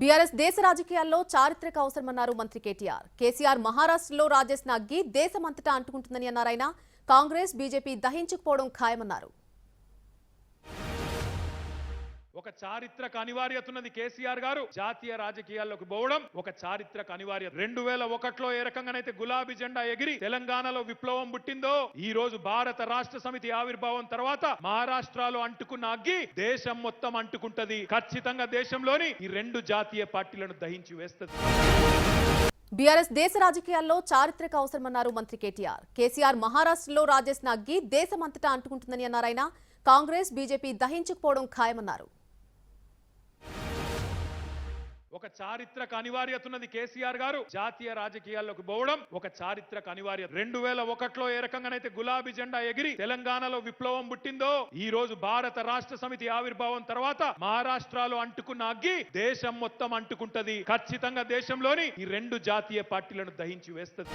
BRS దేశ రాజకీయాల్లో చారిత్రక అవసరమన్నారు మంత్రి కేటీఆర్. కేసీఆర్ మహారాష్ట్రలో రాజేసిన అగ్గి దేశమంతటా అంటుకుంటుందని అన్నారు ఆయన కాంగ్రెస్ బీజేపీ దహించుకుపోవడం ఖాయమన్నారు. చారిత్రక అనివార్యత ఉన్నది కేసీఆర్ గారు. జాతీయ రాజకీయాల్లోకి పోవడం ఒక చారిత్రక అనివార్యత. రెండు వేల ఒకటిలో ఏ రకంగానైతే గులాబీ జెండా ఎగిరి తెలంగాణలో విప్లవం పుట్టిందో ఈ రోజు భారత రాష్ట్ర సమితి ఆవిర్భావం తర్వాత మహారాష్ట్రలో అంటుకున్న అగ్గి దేశం మొత్తం అంటుకుంటది. ఖచ్చితంగా దేశంలోని ఈ రెండు జాతీయ పార్టీలను దహించి వేస్తుంది. బీఆర్ఎస్ దేశ రాజకీయాల్లో చారిత్రక అవసరమన్నారు మంత్రి కేటీఆర్. కేసీఆర్ మహారాష్ట్రలో రాజేసిన అగ్గి దేశమంతటా అంటుకుంటుందని అన్నారైనా కాంగ్రెస్ బీజేపీ దహించుకుపోవడం ఖాయమన్నారు. ఒక చారిత్రక అనివార్యత ఉన్నది కేసీఆర్ గారు. జాతీయ రాజకీయాల్లోకి పోవడం ఒక చారిత్రక అనివార్యత. రెండు వేల ఒకటిలో ఏ రకంగానైతే గులాబీ జెండా ఎగిరి తెలంగాణలో విప్లవం పుట్టిందో ఈ రోజు భారత రాష్ట్ర సమితి ఆవిర్భావం తర్వాత మహారాష్ట్రలో అంటుకున్న అగ్గి దేశం మొత్తం అంటుకుంటది. ఖచ్చితంగా దేశంలోని ఈ రెండు జాతీయ పార్టీలను దహించి వేస్తుంది.